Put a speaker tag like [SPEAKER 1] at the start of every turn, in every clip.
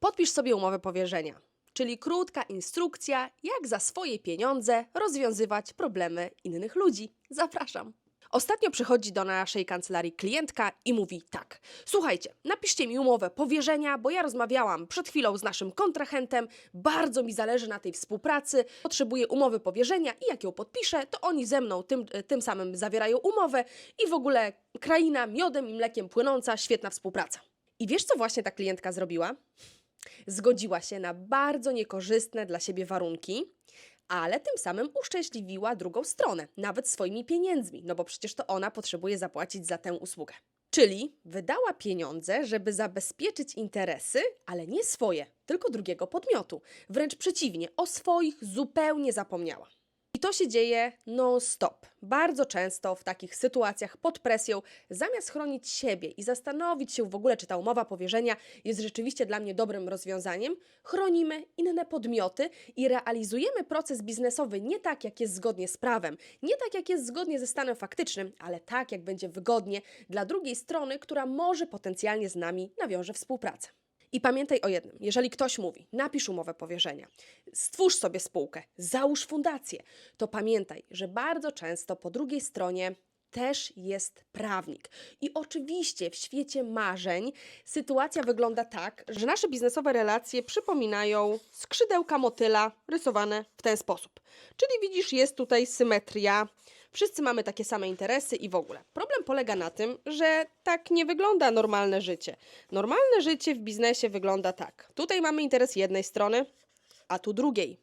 [SPEAKER 1] Podpisz sobie umowę powierzenia, czyli krótka instrukcja, jak za swoje pieniądze rozwiązywać problemy innych ludzi. Zapraszam. Ostatnio przychodzi do naszej kancelarii klientka i mówi tak: Słuchajcie, napiszcie mi umowę powierzenia, bo ja rozmawiałam przed chwilą z naszym kontrahentem, bardzo mi zależy na tej współpracy, potrzebuję umowy powierzenia i jak ją podpiszę, to oni ze mną tym, tym samym zawierają umowę i w ogóle kraina miodem i mlekiem płynąca, świetna współpraca. I wiesz, co właśnie ta klientka zrobiła? Zgodziła się na bardzo niekorzystne dla siebie warunki, ale tym samym uszczęśliwiła drugą stronę, nawet swoimi pieniędzmi, no bo przecież to ona potrzebuje zapłacić za tę usługę. Czyli wydała pieniądze, żeby zabezpieczyć interesy, ale nie swoje, tylko drugiego podmiotu. Wręcz przeciwnie, o swoich zupełnie zapomniała. I to się dzieje non-stop. Bardzo często w takich sytuacjach pod presją, zamiast chronić siebie i zastanowić się w ogóle, czy ta umowa powierzenia jest rzeczywiście dla mnie dobrym rozwiązaniem, chronimy inne podmioty i realizujemy proces biznesowy nie tak, jak jest zgodnie z prawem, nie tak, jak jest zgodnie ze stanem faktycznym, ale tak, jak będzie wygodnie dla drugiej strony, która może potencjalnie z nami nawiąże współpracę. I pamiętaj o jednym: jeżeli ktoś mówi, napisz umowę powierzenia, stwórz sobie spółkę, załóż fundację, to pamiętaj, że bardzo często po drugiej stronie też jest prawnik. I oczywiście w świecie marzeń sytuacja wygląda tak, że nasze biznesowe relacje przypominają skrzydełka motyla rysowane w ten sposób. Czyli widzisz, jest tutaj symetria. Wszyscy mamy takie same interesy i w ogóle. Problem polega na tym, że tak nie wygląda normalne życie. Normalne życie w biznesie wygląda tak. Tutaj mamy interes jednej strony, a tu drugiej.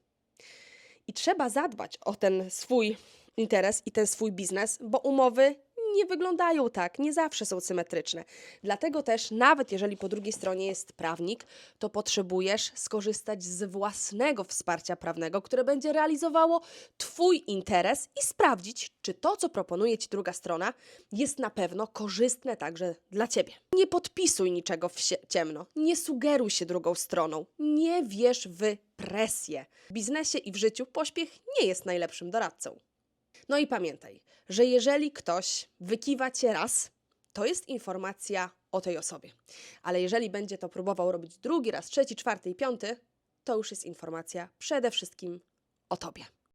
[SPEAKER 1] I trzeba zadbać o ten swój interes i ten swój biznes, bo umowy nie wyglądają tak, nie zawsze są symetryczne. Dlatego też, nawet jeżeli po drugiej stronie jest prawnik, to potrzebujesz skorzystać z własnego wsparcia prawnego, które będzie realizowało Twój interes i sprawdzić, czy to, co proponuje Ci druga strona, jest na pewno korzystne także dla Ciebie. Nie podpisuj niczego w ciemno, nie sugeruj się drugą stroną, nie wierz w presję. W biznesie i w życiu pośpiech nie jest najlepszym doradcą. No i pamiętaj, że jeżeli ktoś wykiwa cię raz, to jest informacja o tej osobie. Ale jeżeli będzie to próbował robić drugi raz, trzeci, czwarty i piąty, to już jest informacja przede wszystkim o tobie.